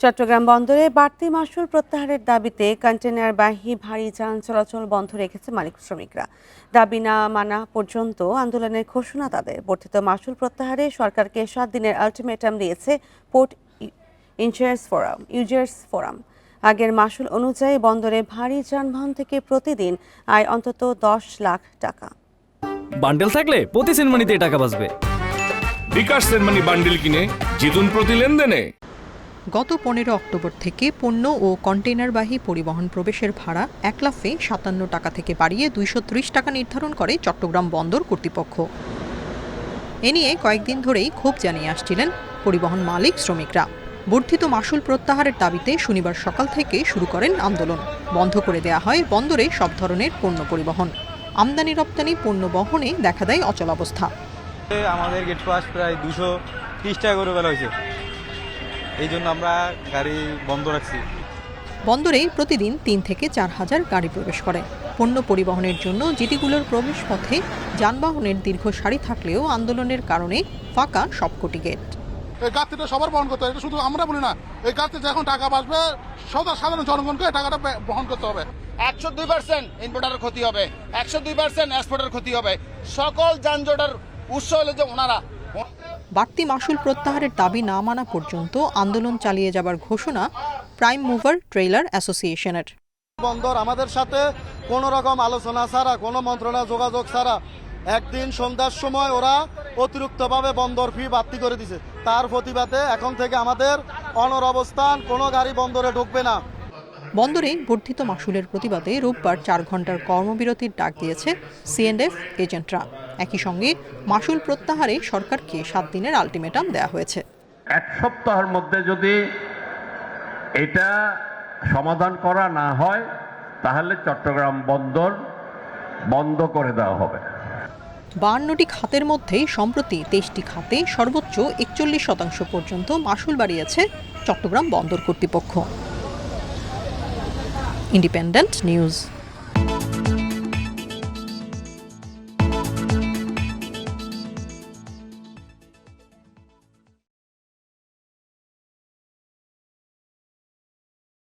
চট্টগ্রাম বন্দরে বাড়তি মাসুল প্রত্যাহারের দাবিতে কন্টেনারবাহী ভারী যান চলাচল বন্ধ রেখেছে মালিক শ্রমিকরা। দাবি না মানা পর্যন্ত আন্দোলনের ঘোষণা তাদের। বর্ধিত মাসুল প্রত্যাহারে সরকারকে সাত দিনের আলটিমেটাম দিয়েছে port in charge forum users forum. আগের মাসুল অনুযায়ী বন্দরে ভারী যানবাহন থেকে প্রতিদিন আয় অন্তত দশ লাখ টাকা। বান্ডেল থাকলে প্রতি সেনমানিতে টাকা বাঁচবে। বিকাশ সেনমানি বান্ডিল কিনে জিতুন প্রতি লেনদেনে। গত পনেরো অক্টোবর থেকে পণ্য ও কন্টেইনারবাহী পরিবহন প্রবেশের ভাড়া এক লাফে সাতান্ন টাকা থেকে বাড়িয়ে দুইশো ত্রিশ টাকা নির্ধারণ করে চট্টগ্রাম বন্দর কর্তৃপক্ষ। এ নিয়ে কয়েকদিন ধরেই ক্ষোভ জানিয়ে আসছিলেন পরিবহন মালিক শ্রমিকরা। বর্ধিত মাসুল প্রত্যাহারের দাবিতে শনিবার সকাল থেকে শুরু করেন আন্দোলন। বন্ধ করে দেয়া হয় বন্দরে সব ধরনের পণ্য পরিবহন। আমদানি রপ্তানি পণ্য বহনে দেখা দেয় অচলাবস্থা। আমাদের গেট পাস প্রায় দুশো ত্রিশ টাকা করে বেলা হয়েছে। এই জন্য আমরা গাড়ি বন্ধ রাখছি। বন্দরে প্রতিদিন তিন থেকে চার হাজার গাড়ি প্রবেশ করে। পণ্য পরিবহনের জন্য জিটিগুলোর প্রবেশ পথে যানবাহনের দীর্ঘ সারি থাকলেও আন্দোলনের কারণে ফাঁকা সবকটি গেট। এই ঘাটতিটা সবার বহন করতে হবে এটা শুধু আমরা বলি না। এই ঘাটতি যখন টাকা বাঁচবে সদা সাধারণ জনগণকে এই টাকাটা বহন করতে হবে। একশো দুই পার্সেন্ট ইনভার্টারের ক্ষতি হবে একশো দুই পার্সেন্ট এক্সপোর্টের ক্ষতি হবে। সকল যানজটের উৎস হলো যে ওনারা। বাড়তি মাসুল প্রত্যাহারের দাবি না মানা পর্যন্ত আন্দোলন চালিয়ে যাবার ঘোষণা প্রাইম মুভার ট্রেলার অ্যাসোসিয়েশনের। বন্দর আমাদের সাথে কোনো রকম আলোচনা ছাড়া, কোনো মন্ত্রণা যোগাযোগ ছাড়া একদিন সন্ধ্যার সময় ওরা অতিরিক্তভাবে বন্দর ফি বাড়তি করে দিছে। তার প্রতিবাদে এখন থেকে আমাদের অনর অবস্থান, কোনো গাড়ি বন্দরে ঢুকবে না। বন্দরে বর্ধিত মাসুলের প্রতিবাদে রোববার চার ঘণ্টার কর্মবিরতির ডাক দিয়েছে সিএনএফ এজেন্টরা। একই সঙ্গে মাসুল প্রত্যাহারে সরকারকে সাত দিনের আলটিমেটাম দেওয়া হয়েছে। এক সপ্তাহের মধ্যে যদি এটা সমাধান করা না হয় তাহলে চট্টগ্রাম বন্দর বন্ধ করে দেওয়া হবে। বাহান্নটি খাতের মধ্যে সম্প্রতি তেইশটি খাতে সর্বোচ্চ একচল্লিশ শতাংশ পর্যন্ত মাসুল বাড়িয়েছে চট্টগ্রাম বন্দর কর্তৃপক্ষ। Independent news